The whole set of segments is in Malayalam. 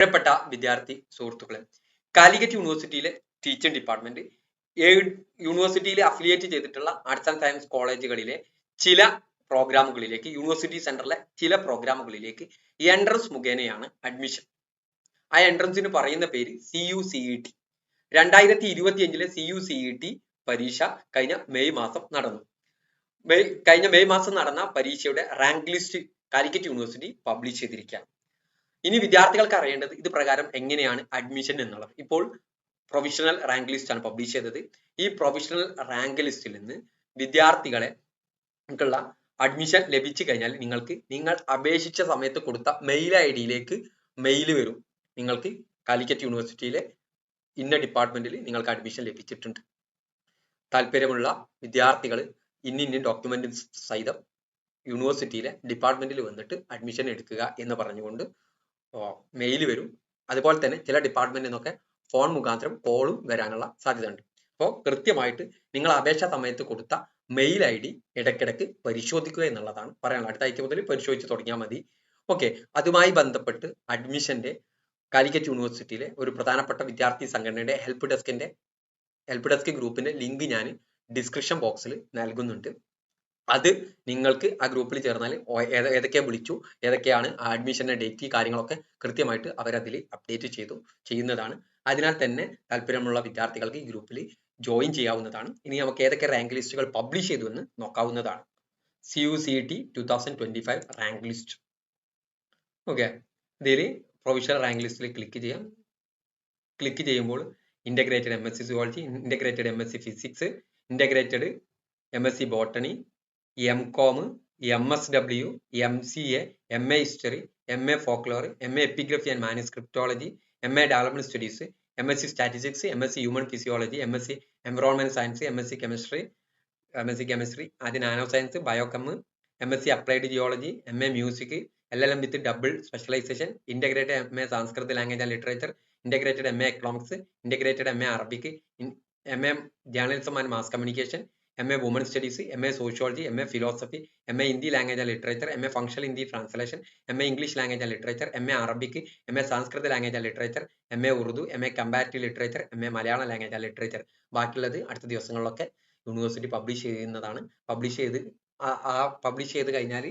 പ്രിയപ്പെട്ട വിദ്യാർത്ഥി സുഹൃത്തുക്കളെ കാലിക്കറ്റ് യൂണിവേഴ്സിറ്റിയിലെ ടീച്ചിങ് ഡിപ്പാർട്ട്മെന്റ് യൂണിവേഴ്സിറ്റിയിൽ അഫിലിയേറ്റ് ചെയ്തിട്ടുള്ള ആർട്സ് ആൻഡ് സയൻസ് കോളേജുകളിലെ ചില പ്രോഗ്രാമുകളിലേക്ക് യൂണിവേഴ്സിറ്റി സെന്ററിലെ ചില പ്രോഗ്രാമുകളിലേക്ക് എൻട്രൻസ് മുഖേനയാണ് അഡ്മിഷൻ ആ എൻട്രൻസിന് പറയുന്ന പേര് C U C E T രണ്ടായിരത്തി ഇരുപത്തി അഞ്ചിലെ C U C E T പരീക്ഷ കഴിഞ്ഞ മെയ് മാസം നടന്നു. മെയ് കഴിഞ്ഞ മെയ് മാസം നടന്ന പരീക്ഷയുടെ rank list Calicut university publish ചെയ്തിരിക്കുകയാണ്. ഇനി വിദ്യാർത്ഥികൾക്ക് അറിയേണ്ടത് ഇത് പ്രകാരം എങ്ങനെയാണ് അഡ്മിഷൻ എന്നുള്ളത്. ഇപ്പോൾ പ്രൊവിഷണൽ റാങ്ക് ലിസ്റ്റ് ആണ് പബ്ലിഷ് ചെയ്തത്. ഈ പ്രൊവിഷണൽ റാങ്ക് ലിസ്റ്റിൽ നിന്ന് വിദ്യാർത്ഥികളെ നിങ്ങൾക്കുള്ള അഡ്മിഷൻ ലഭിച്ചു കഴിഞ്ഞാൽ നിങ്ങൾക്ക് നിങ്ങൾ അപേക്ഷിച്ച സമയത്ത് കൊടുത്ത മെയിൽ ഐ ഡിയിലേക്ക് മെയിൽ വരും. നിങ്ങൾക്ക് കാലിക്കറ്റ് യൂണിവേഴ്സിറ്റിയിലെ ഇന്ന ഡിപ്പാർട്ട്മെന്റിൽ നിങ്ങൾക്ക് അഡ്മിഷൻ ലഭിച്ചിട്ടുണ്ട്. താല്പര്യമുള്ള വിദ്യാർത്ഥികൾ ഇന്ന ഇന്ന ഡോക്യുമെന്റ് സഹിതം യൂണിവേഴ്സിറ്റിയിലെ ഡിപ്പാർട്ട്മെന്റിൽ വന്നിട്ട് അഡ്മിഷൻ എടുക്കുക എന്ന് പറഞ്ഞുകൊണ്ട് മെയിൽ വരും. അതുപോലെ തന്നെ ചില ഡിപ്പാർട്ട്മെന്റിൽ നിന്നൊക്കെ ഫോൺ മുഖാന്തരം കോളും വരാനുള്ള സാധ്യതയുണ്ട്. അപ്പോൾ കൃത്യമായിട്ട് നിങ്ങൾ അപേക്ഷാ സമയത്ത് കൊടുത്ത മെയിൽ ഐ ഡി ഇടയ്ക്കിടയ്ക്ക് പരിശോധിക്കുക എന്നുള്ളതാണ് പറയാനുള്ളത്. അടുത്ത ആഴ്ച മുതൽ പരിശോധിച്ച് തുടങ്ങിയാൽ മതി. ഓക്കെ അതുമായി ബന്ധപ്പെട്ട് അഡ്മിഷന്റെ കാലിക്കറ്റ് യൂണിവേഴ്സിറ്റിയിലെ ഒരു പ്രധാനപ്പെട്ട വിദ്യാർത്ഥി സംഘടനയുടെ ഹെൽപ്പ് ഡെസ്കിന്റെ ഹെൽപ്പ് ഡെസ്ക് ഗ്രൂപ്പിന്റെ ലിങ്ക് ഞാൻ ഡിസ്ക്രിപ്ഷൻ ബോക്സിൽ നൽകുന്നുണ്ട്. അത് നിങ്ങൾക്ക് ആ ഗ്രൂപ്പിൽ ചേർന്നാൽ ഏതൊക്കെ വിളിച്ചു ഏതൊക്കെയാണ് അഡ്മിഷന്റെ ഡേറ്റ് കാര്യങ്ങളൊക്കെ കൃത്യമായിട്ട് അവരതിൽ അപ്ഡേറ്റ് ചെയ്തു ചെയ്യുന്നതാണ്. അതിനാൽ തന്നെ താല്പര്യമുള്ള വിദ്യാർത്ഥികൾക്ക് ഈ ഗ്രൂപ്പിൽ ജോയിൻ ചെയ്യാവുന്നതാണ്. ഇനി നമുക്ക് ഏതൊക്കെ റാങ്ക് ലിസ്റ്റുകൾ പബ്ലിഷ് ചെയ്തു എന്ന് നോക്കാവുന്നതാണ്. C U C T two thousand twenty five rank list okay ഇതിൽ പ്രൊവിഷണൽ റാങ്ക് ലിസ്റ്റിൽ ക്ലിക്ക് ചെയ്യാം. ക്ലിക്ക് ചെയ്യുമ്പോൾ integrated M S C zoology integrated M S C physics integrated M S C botany M com M S W M C A M A history M A folklore M A epigraphy and manuscriptology M A development studies M S C statistics M S C human physiology M S C environment science M S C chemistry M S C chemistry ആദ്യ nano science biochem M S C applied geology M A music L L M with double specialisation integrated M A Sanskrit language and literature integrated M A economics integrated M A Arabic M A journalism and mass communication M A woman studies M A sociology M A philosophy M A Hindi language and literature M A functional Hindi translation M A English language and literature M A Arabic M A Sanskrit language and literature M A Urdu M A comparative literature M A Malayalam language and literature ബാക്കിയുള്ളത് അടുത്ത ദിവസങ്ങളിലൊക്കെ യൂണിവേഴ്സിറ്റി പബ്ലിഷ് ചെയ്യുന്നതാണ് പബ്ലിഷ് ചെയ്ത് ആ പബ്ലിഷ് ചെയ്ത് കഴിഞ്ഞാൽ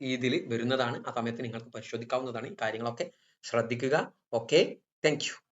ഇതിൽ വരുന്നതാണ് ആ സമയത്ത് നിങ്ങൾക്ക് പരിശോധിക്കാവുന്നതാണ് ഈ കാര്യങ്ങളൊക്കെ ശ്രദ്ധിക്കുക ഓക്കെ താങ്ക്